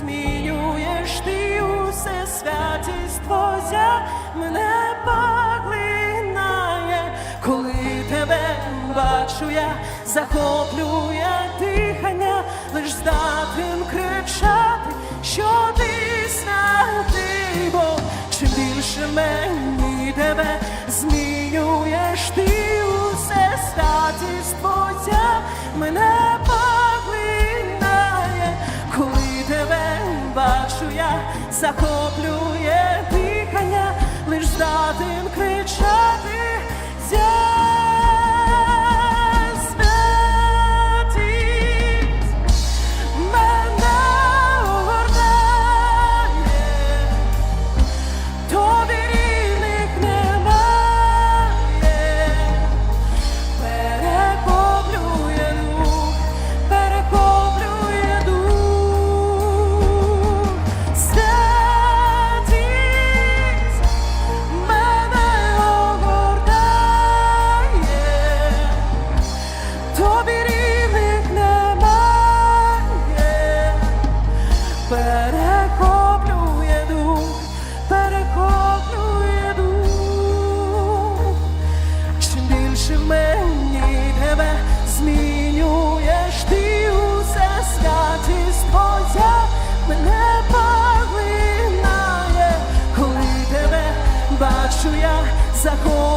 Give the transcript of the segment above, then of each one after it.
висміюєш ти усе святість твоя мене поглинає, коли тебе бачу, я захоплю.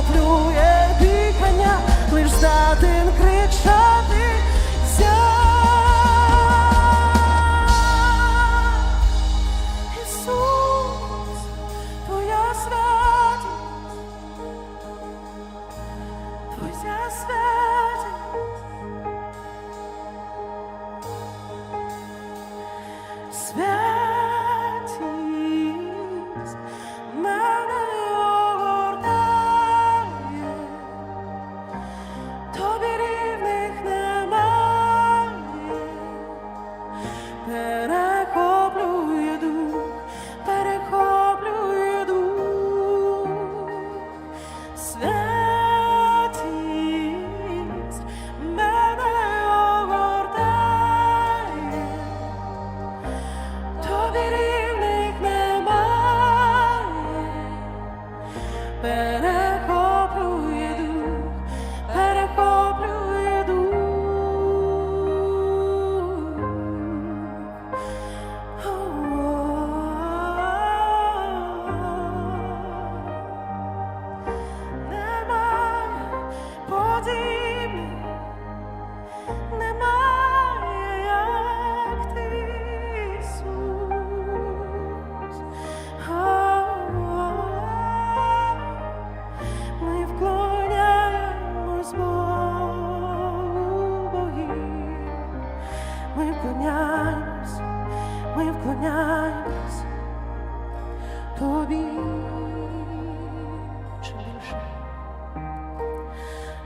захоплює дихання, лиш за один крик. Кланяюсь тобі.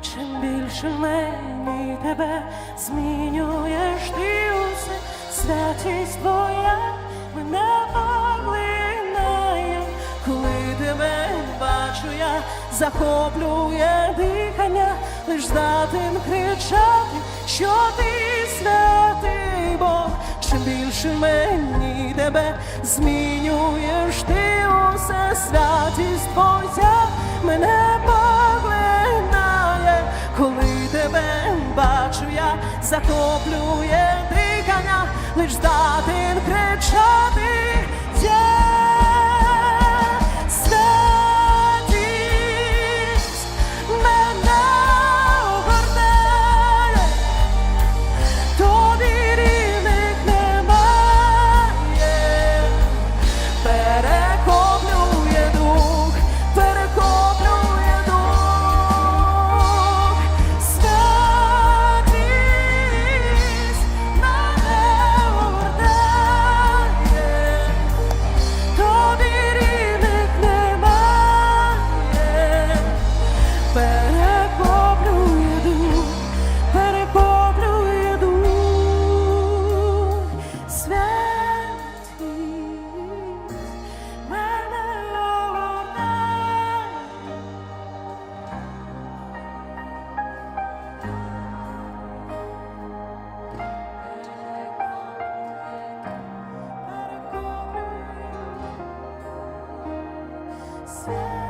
Чим більше, мені тебе змінюєш ти усе, святість твоя мене поглинає, коли тебе бачу, я захоплює дихання, лиш здатен кричати, що ти святий Бог, більше мені тебе змінюєш ти усе святість твоя мене поглинає, коли тебе бачу, я захоплює дихання, лиш здатен кричати. Smell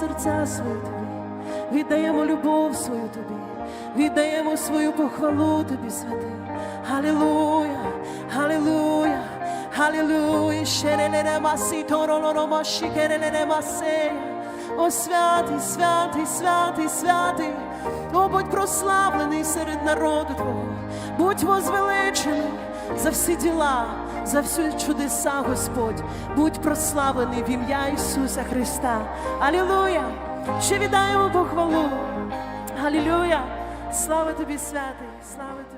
серця свої тобі, віддаємо любов свою тобі, віддаємо свою похвалу тобі, святий. Халілуя, халілуя, халілуя, шеренемасі, торонормаші, керенемасея. О, святий, святий, святий, святий, о, будь прославлений серед народу Твого, будь возвеличений за всі діла, за всі чудеса, Господь, будь прославлений в ім'я Ісуса Христа. Алілуя! Ще віддаємо похвалу. Алілуя! Слава тобі, святий, слава тобі.